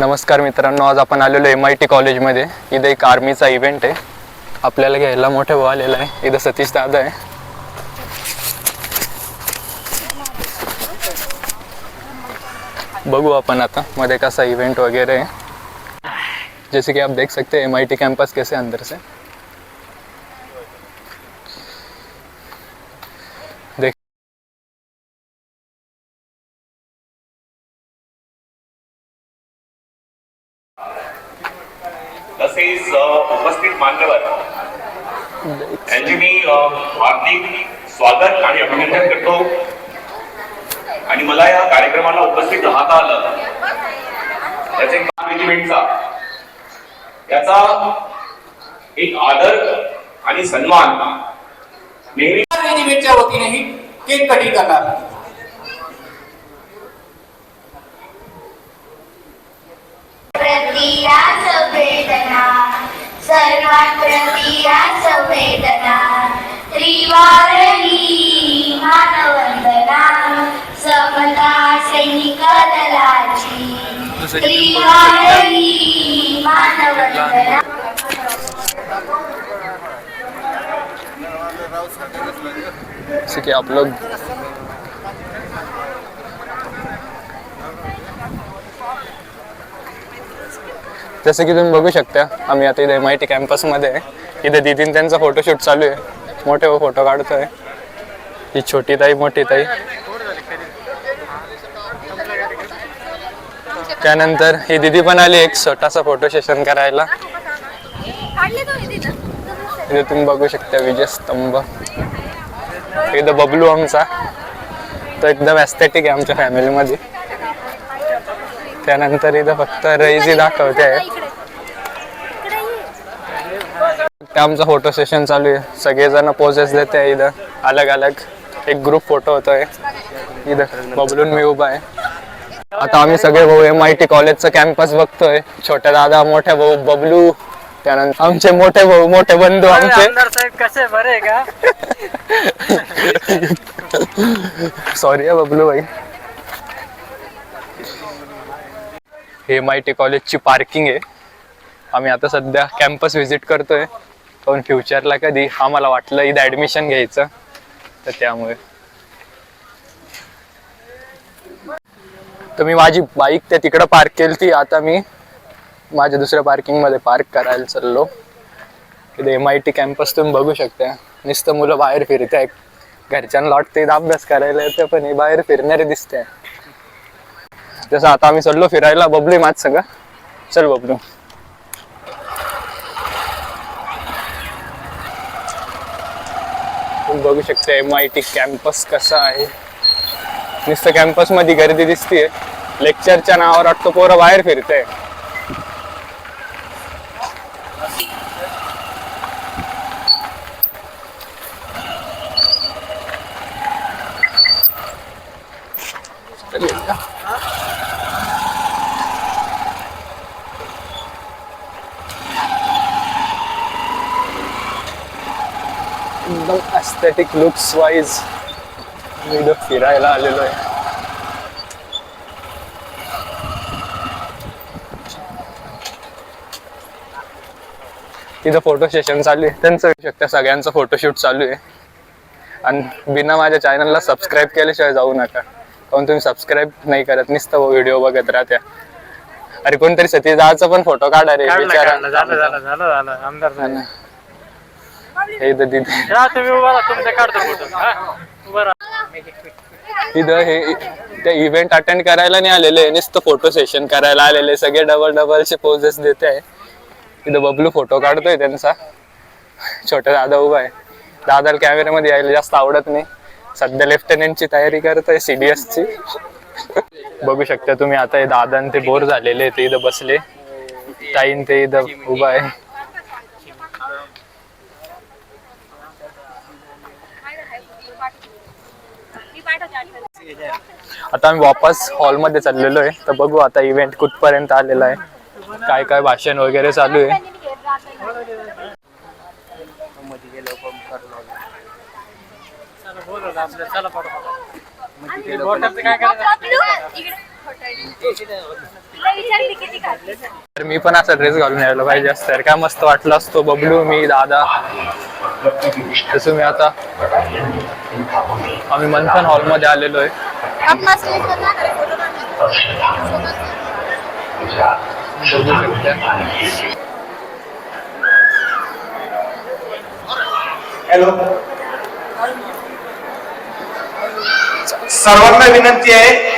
नमस्कार मित्रांनो आज आपण आलेलो एम आय टी कॉलेजमध्ये. इथं एक आर्मीचा इव्हेंट आहे. आपल्याला घ्यायला मोठा भाऊ आलेला आहे. इथं सतीश दादा आहे. बघू आपण आता मध्ये कसा इवेंट वगैरह है जैसे कि आप देख सकते हैं एम आई टी कैंपस कैसे अंदर से. तसेच उपस्थित मान्यवर यांचे मी हार्दिक स्वागत आणि अभिनंदन करतो. आणि मला या कार्यक्रमाला उपस्थित राहता आलं. त्याचे मॅनेजमेंटचा याचा एक आदर आणि सन्मान नेहमी मॅनेजमेंटच्या वतीनेही केक कटिंग करणार प्रतिया संवेदना सर्वांप्रती प्रतिया संवेदना त्रिवारही मानवंदना. समता सैनिक दलाची. त्रिवारही मानवंदना. जैसे आप लोग जसं की तुम्ही बघू शकता आम्ही आता इथे एम आय टी कॅम्पसमध्ये आहे. इथे दिदीन त्यांचा फोटोशूट चालू आहे. मोठे फोटो काढतो आहे ही छोटी ताई मोठी ताई. त्यानंतर ही दिदी पण आली एक छोटासा फोटो सेशन करायला. इथे तुम्ही बघू शकता विजय स्तंभ इथं बबलू आमचा. तो एकदम एस्थेटिक आहे आमच्या फॅमिलीमध्ये त्यानंतर इथं फक्त रईजी दाखवते. आमचं फोटो सेशन चालू आहे. सगळेजण पोजेस देते इथं. अलग अलग एक ग्रुप फोटो होतोय. इथं बबलून मी उभा आहे. आता आम्ही सगळे भाऊ एम आय टी कॉलेजचं कॅम्पस बघतोय. छोट्या दादा मोठे भाऊ बबलू त्यानंतर आमचे मोठे भाऊ मोठे बंधू आमचे. कसे बरे का? सॉरी आहे बबलू भाई. हे एम आय टी कॉलेजची पार्किंग आहे. आम्ही आता सध्या कॅम्पस व्हिजिट करतोय. पण फ्युचरला कधी? आम्हाला वाटलं इथं ॲडमिशन घ्यायचं. तर त्यामुळे. तर मी माझी बाईक त्या तिकडं पार्क केली ती आता मी माझ्या दुसऱ्या पार्किंगमध्ये पार्क करायला चाललो. इथे एम आय टी कॅम्पस तुम्ही बघू शकता. नुसतं मुलं बाहेर फिरत आहे घरच्यांना वाटतं इथं अभ्यास करायला येतं पण हे बाहेर फिरणारे दिसते जसं आता आम्ही चाललो फिरायला बबलू माझ सगळं चल बबलू. बघू शकता एम आय टी कॅम्पस कसा आहे. नुसतं कॅम्पसमध्ये गर्दी दिसतीये. लेक्चरच्या नावावर वाटतं पोरं बाहेर फिरते एकदम एस्थेटिक लुक्स वाईज मी इथं फिरायला आलेलो आहे. तिथं फोटो सेशन चालू आहे. त्यांचं शकतं. सगळ्यांचं फोटोशूट चालू आहे. आणि बिना माझ्या चॅनलला सबस्क्राईब केल्याशिवाय जाऊ नका. काऊन तुम्ही सबस्क्राईब नाही करत? नुसतं व्हिडिओ बघत राहत्या. अरे कोणतरी सतीश दादाचा पण फोटो काढा रे. काढलं झालं झालं झालं झालं. आमदार हे इथं तिथे. तुम्ही उभा राहा तुमचा काढतो फोटो. हा उभा राहा. तिथं हे ते इव्हेंट अटेंड करायला नाही आलेले नुसतं फोटो सेशन करायला आलेले सगळे डबल डबलचे पोजेस देते. आहे तिथं बबलू फोटो काढतोय त्यांचा. छोटा दादा उभा आहे. दादाला कॅमेऱ्यामध्ये यायला जास्त आवडत नाही. सध्या लेफ्टनंटची तयारी करतोय सीडीएस ची. बघू शकता तुम्ही आता हे दादा ते बोर झालेले ते इथं बसले. ताईन ते इथं उभा आहे. आता आम्ही वापस हॉलमध्ये चाललेलो आहे. तर बघू आता इव्हेंट कुठपर्यंत आलेला आहे. काय काय भाषण वगैरे चालू आहे. तर मी पण असा ड्रेस घालून यायला पाहिजे असतं. तर काय मस्त वाटलं असतो बबलू मी दादा. तसं मी आता आम्ही मंथन हॉलमध्ये आलेलो आहे. हॅलो सर्वांना विनंती आहे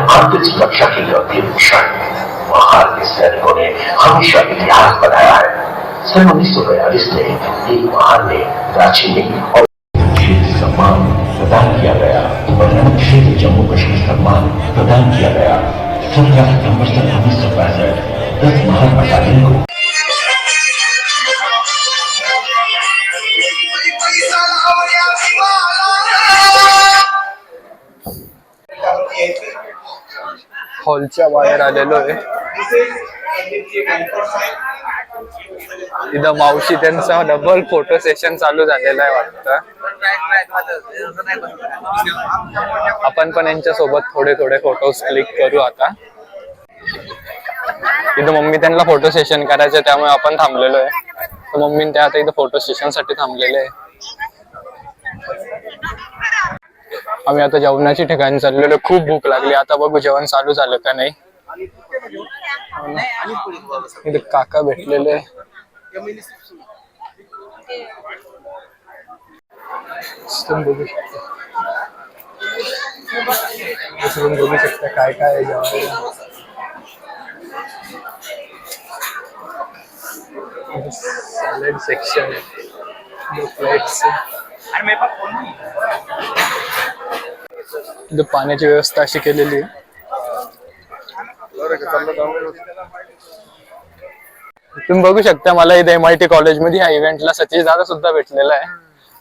भारत की सुरक्षा के लिए अंतिम क्षण महान के सैनिकों ने हमेशा इतिहास बनाया है सन उन्नीस सौ बयालीस में एक महान ने में और सम्मान प्रदान किया गया और क्षेत्र जम्मू कश्मीर सम्मान प्रदान किया गया सत्रह सितंबर सन उन्नीस सौ पैंसठ दस महान बटालियन को हॉलच्या बाहेर आलेलो आहे. इथं मावशी त्यांचा डबल फोटो सेशन चालू झालेला आहे वाटतं. आपण पण यांच्या सोबत थोडे थोडे फोटोज क्लिक करू आता. इथं मम्मी त्यांना फोटो सेशन करायचं त्यामुळे आपण थांबलेलो आहे. तर मम्मी त्या आता इथं फोटो सेशनसाठी थांबलेले आहे. आम्ही आता जेवणाची ठिकाणी चाललेलो खूप भूक लागली. आता बघू जेवण चालू झालं का नाही. इथे काका भेटलेले. बघू शकता. बघू शकता काय काय आहे जेवायला सॅलेड सेक्शन प्लेट्स इथं पाण्याची व्यवस्था अशी केलेली आहे. तुम्ही बघू शकता मला इथे एम आय टी कॉलेजमध्ये ह्या इव्हेंटला सतीश दादा सुद्धा भेटलेला आहे.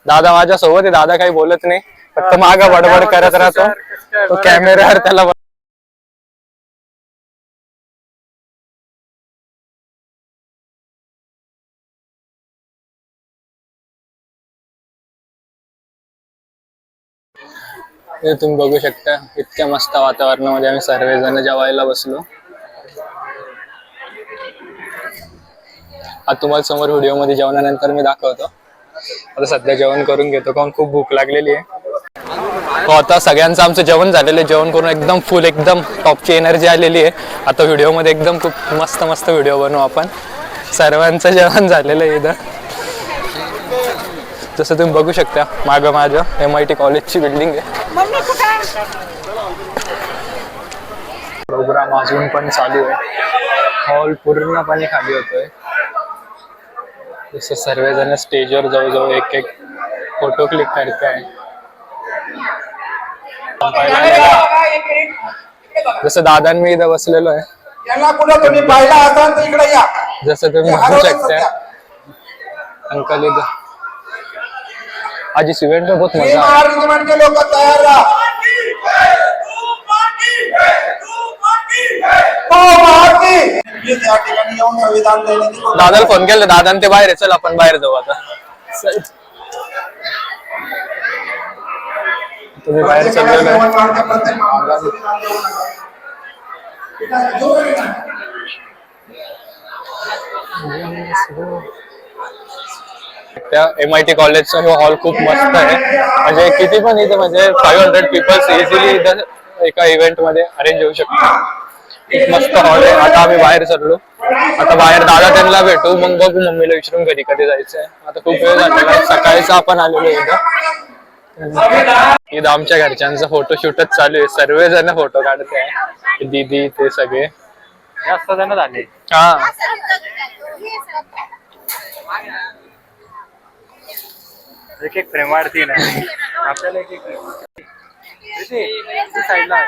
दादा माझ्या सोबत आहे दादा काही बोलत नाही. फक्त माग बडबड करत राहतो. तो कॅमेऱ्यावर त्याला हे तुम्ही बघू शकता इतक्या मस्त वातावरणामध्ये आम्ही सर्वजण जेवायला बसलो. आता तुम्हाला समोर व्हिडिओमध्ये जेवणानंतर मी दाखवतो. आता सध्या जेवण करून घेतो कारण खूप भूक लागलेली आहे. हो आता सगळ्यांचं आमचं जेवण झालेलं आहे. जेवण करून एकदम फुल एकदम टॉपची एनर्जी आलेली आहे. आता व्हिडिओमध्ये एकदम खूप मस्त मस्त व्हिडिओ बनवू आपण. सर्वांचं जेवण झालेलं आहे इथं. जसं तुम्ही बघू शकता मागं माझं एम आय टी कॉलेजची बिल्डिंग आहे. प्रोग्राम अजून पण चालू आहे. हॉल पूर्णपणे खाली होतोय. जसं सर्वजण स्टेजवर जवळजवळ एक एक फोटो क्लिक करते आहे जसं दादा मी इथं बसलेलो आहे. यांना कुठं तुम्ही पाहिला असाल तर इकडे या. जसं तुम्ही बघू शकता. अंकल इथं. आज इस इवेंट में बहुत मजा देण्याची दादाला फोन केला दादा ते बाहेर चल आपण बाहेर जाऊ आता. तुम्ही बाहेर चाललेलो आहे प्रत्येक माणसाला संविधान देऊ नका. ठीक आहे, जो कोणी नाही. त्या एम आय टी कॉलेजचा हे हॉल खूप मस्त आहे. म्हणजे किती पण इथं म्हणजे फाईव्ह हंड्रेड पीपल्स इझिली इथं एका इव्हेंटमध्ये अरेंज होऊ शकतात. खूप मस्त हॉल आहे. आता आम्ही बाहेर चाललो. आता बाहेर दादा त्यांना भेटू. मग बघू मम्मीला विचारून घरी कधी जायचंय. आता खूप वेळ झालेला आहे. सकाळीच आपण आलेलो इथं. इथं आमच्या घरच्यांचा फोटो शूटच चालू आहे. सर्वजण फोटो काढते आहे. दीदी ते सगळे. जास्त जण झाले. हा. एक एक वाढती ना आपल्याला एक एक साईडला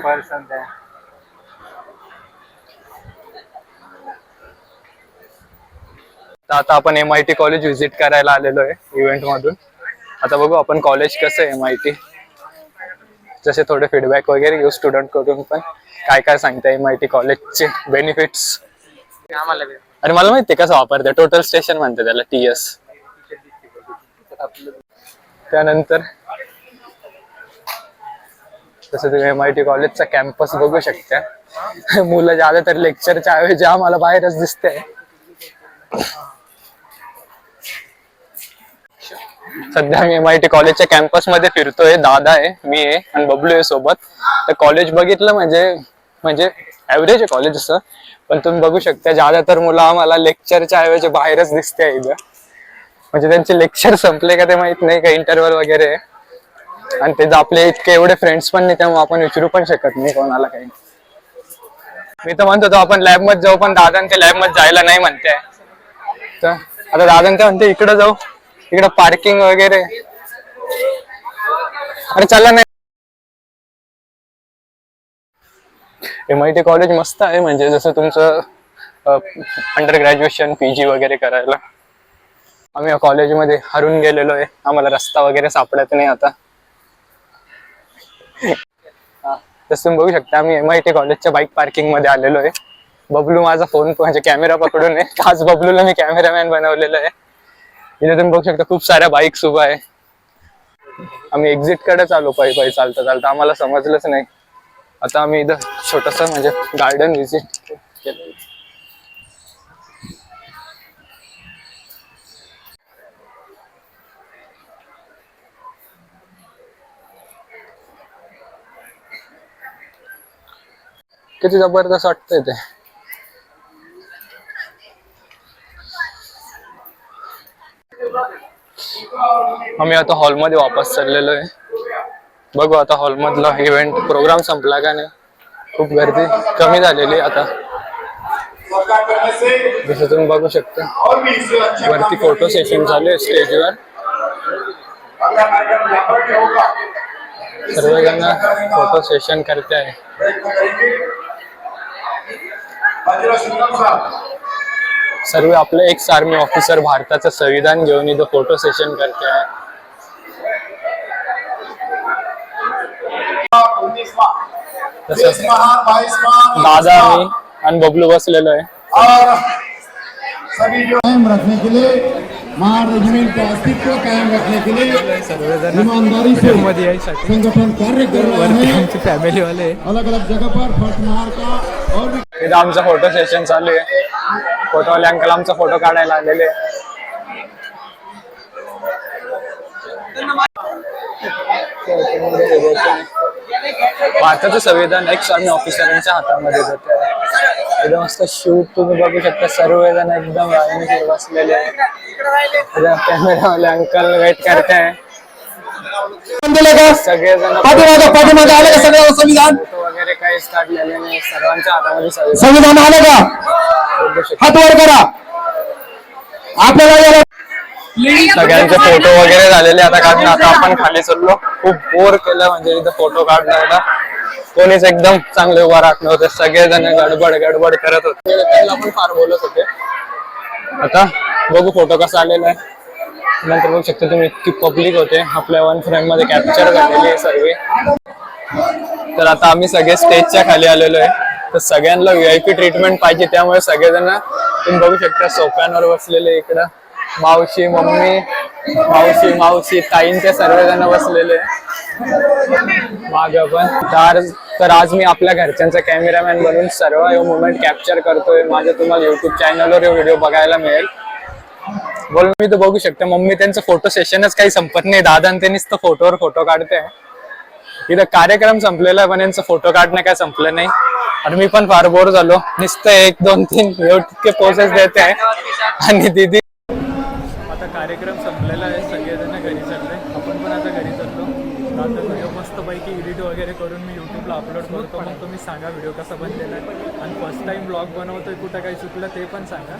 पर्सन त्या तर आता आपण M I T college visit करायला आलेलो आहे इव्हेंट मधून. आता बघू आपण कॉलेज कसं आहे एम आय टी जसे थोडे फीडबॅक वगैरे घेऊ स्टुडंटकडून पण. काय काय सांगता एम आय टी कॉलेजचे बेनिफिट्स आम्हाला अरे मला माहिती कसं वापरते टोटल स्टेशन म्हणते त्याला टी एस त्यानंतर तसं तुम्ही एम आय टी कॉलेजचा कॅम्पस बघू शकता. मुलं ज्यादा तर लेक्चरच्या ऐवजी आम्हाला बाहेरच दिसते सध्या मी एम आय टी कॉलेजच्या कॅम्पसमध्ये फिरतोय. दादा आहे मी आहे आणि बबलू आहे सोबत. तर कॉलेज बघितलं म्हणजे म्हणजे ऍव्हरेज आहे कॉलेज असं पण तुम्ही बघू शकता ज्यादातर मुलं आम्हाला लेक्चरच्या ऐवजी बाहेरच दिसते इथं म्हणजे त्यांचे लेक्चर संपले का ते माहीत नाही का इंटरव्हल वगैरे. आणि ते आपले इतके एवढे फ्रेंड्स पण नाही त्यामुळे आपण विचारू पण शकत नाही कोणाला काही. मी तर म्हणतो आपण लॅबमध्ये जाऊ पण दादा ते लॅबमध्ये जायला नाही म्हणते. तर आता दादा ते म्हणते इकडे जाऊ इकडे पार्किंग वगैरे. अरे चला नाही एम आय टी कॉलेज मस्त आहे म्हणजे जसं तुमचं अंडर ग्रॅज्युएशन पी जी वगैरे करायला. आम्ही या कॉलेजमध्ये हरून गेलेलो आहे. आम्हाला रस्ता वगैरे सापडत नाही आता. जसं तुम्ही बघू शकता आम्ही एम आय टी कॉलेजच्या बाईक पार्किंगमध्ये आलेलो आहे. बबलू माझा फोन म्हणजे कॅमेरा पकडून आहे. आज बबलूला मी कॅमेरामॅन बनवलेलं आहे. इथे तुम्ही बघू शकता खूप साऱ्या बाईक्स उभा आहे. आम्ही एक्झिटकडे चालू पायी पायी चालता चालता आम्हाला समजलंच नाही. आता आम्ही इथं छोटस म्हणजे गार्डन व्हिजिट केलं. किती जबरदस्त वाटतंय ते. आम्ही आता हॉलमध्ये वापस चाललेलो आहे. बघू आता हॉलमधला इव्हेंट प्रोग्राम संपला का नाही. खूप गर्दी कमी झालेली आहे आता. जसं तुम्ही बघू शकता. वरती फोटो सेशन झाले स्टेजवर सर्वजण फोटो सेशन करते आहे. सर्व आपले एक्स आर्मी ऑफिसर भारताचं संविधान घेऊन इथं फोटो सेशन करते आहे. तसंच दादा मी आणि बबलू बसलेलो आहे. और सभी जो कायम रखने के लिए महान रेजिमेंट के अस्तित्व कायम रखने के लिए ईमानदारी से संगठन कार्य कर रहा है। फॅमिली वाले. अलग अलग जगह पर फर्स्ट महार का और भी इथं आमचं फोटो सेशन चालू आहे. फोटोवाले अंकल आमचा फोटो काढायला आलेले. भारताचं संविधान एक्स आर्मी ऑफिसरांच्या हातामध्ये होते एकदम मस्त शूट तुम्ही बघू शकता सर्वजण एकदम लाईनीत बसलेले आहे कॅमेरावाले अंकल वेट करताय. सगळेजण संविधान? वगैरे काहीच काढलेले नाही. सर्वांच्या हातामध्ये संविधान आलं का? हात वर करा. आपल्याला याला सगळ्यांचे फोटो वगैरे झालेले आता कारण आता आपण खाली चाललो. खूप बोर केलं म्हणजे इथं फोटो काढण्याला कोणीच एकदम चांगले उभा राहत नव्हते. सगळेजण गडबड गडबड करत होते. त्यांना पण फार बोलत होते. आता बघू फोटो कसा आलेला आहे. नंतर बघू शकता तुम्ही इतकी पब्लिक होते. आपल्या वन फ्रेममध्ये कॅप्चर झालेली आहे सर्व. तर आता आम्ही सगळे स्टेजच्या खाली आलेलो आहे. तर सगळ्यांना व्हीआयपी ट्रीटमेंट पाहिजे त्यामुळे सगळेजण तुम्ही बघू शकता सोफ्यांवर बसलेले इकडं. मावशी मम्मी मावशी मावशी ताईंचे सर्वजण बसलेले. माग पण. तर तर आज मी आपल्या घरच्यांचा कॅमेरामॅन बनून सर्व हे मुवमेंट कॅप्चर करतोय. माझ्या तुम्हाला युट्यूब चॅनलवर हे व्हिडिओ बघायला मिळेल. बोल मी तर बघू शकते. मम्मी त्यांचं फोटो सेशनच काही संपत नाही. दादा आणि त्यांनीच तर फोटोवर फोटो काढते इथं कार्यक्रम संपलेला आहे पण यांचं फोटो काढणं काय संपलं नाही. आणि मी पण फार बोर झालो. नुसतं एक दोन तीन इतके पोसेस देते. आणि दिदी कार्यक्रम संपलेला आहे सगळेजण घरी चालले. आपण पण आता घरी चाललो. आता व्हिडिओ मस्तपैकी एडिट वगैरे करून मी युट्यूबला अपलोड करतो. मग तुम्ही सांगा व्हिडिओ कसा बनलेला आहे. आणि फर्स्ट टाइम ब्लॉग बनवतोय कुठं काही चुकलं ते पण सांगा.